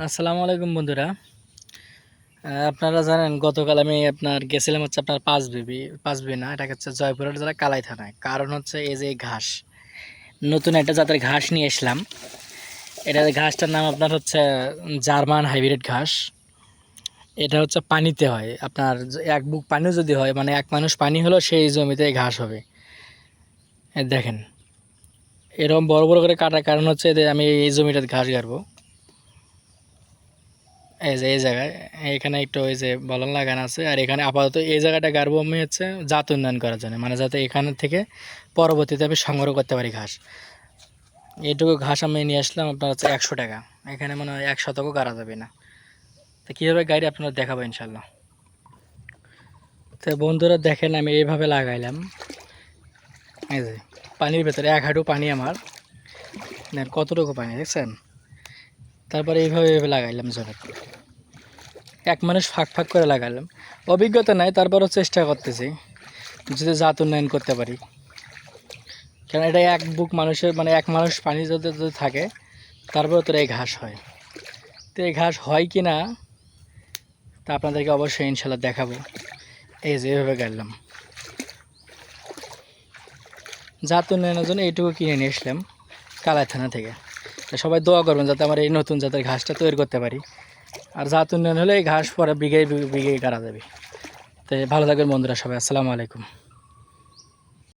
আসসালামু আলাইকুম বন্ধুরা। আপনারা জানেন, গতকাল আমি আপনার গেছিলাম হচ্ছে আপনার পাঁচ বিবি পাঁচ বিবি না এটা হচ্ছে জয়পুরের জেলা কালাই থানায়। কারণ হচ্ছে এই যে ঘাস, নতুন একটা জাতের ঘাস নিয়ে এসলাম। এটা ঘাসটার নাম আপনার হচ্ছে জার্মান হাইব্রিড ঘাস। এটা হচ্ছে পানিতে হয়। আপনার এক বুক পানিও যদি হয় মানে এক মানুষ পানি হলো, সেই জমিতে ঘাস হবে। দেখেন, এরকম বড় বড় করে কাটার কারণ হচ্ছে আমি এই জমিটাতে ঘাস গাড়বো। এই যে, এই জায়গায়, এখানে একটু ওই যে বলন লাগানো আছে, আর এখানে আপাতত এই জায়গাটা গাড়বো আমি হচ্ছে জাত উন্নয়ন করার জন্য মানে যাতে এখান থেকে পরবর্তীতে আমি সংগ্রহ করতে পারি ঘাস। এইটুকু ঘাস আমি নিয়ে আসলাম, আপনার হচ্ছে একশো টাকা। এখানে মনে হয় এক শতকও গাড়া যাবে না। তো কীভাবে গাড়ি আপনারা দেখাবো ইনশাল্লাহ তো বন্ধুরা দেখেন, আমি এইভাবে লাগাইলাম। এই যে, পানির ভেতরে এক হাঁটু পানি আমার। কতটুকু পানি, দেখছেন? তারপরে এইভাবে এইভাবে লাগাইলাম জমি এক মানুষ ফাঁক ফাঁক করে লাগালাম। অভিজ্ঞতা নাই, তারপরও চেষ্টা করতেছি যদি জাত উন্নয়ন করতে পারি। কারণ এটা এক বুক মানুষের মানে এক মানুষ পানি যদি যদি থাকে তারপরে তোর এই ঘাস হয়। তো এই ঘাস হয় কি না, তা আপনাদেরকে অবশ্যই ইনশাল্লাহ দেখাবো। এই যে এভাবে গাড়লাম। জাত উন্নয়নের জন্য এইটুকু কিনে নিয়ে আসলাম, কালাই থানা থেকে। সবাই দোয়া করবেন যাতে আমার এই নতুন জাতের ঘাসটা তৈরি করতে পারি। আর জাত উন্নয়ন হলে এই ঘাস পরে বিঘে বিঘে গাড়া যাবে তাই ভালো থাকবেন বন্ধুরা সবাই। আসসালামু আলাইকুম।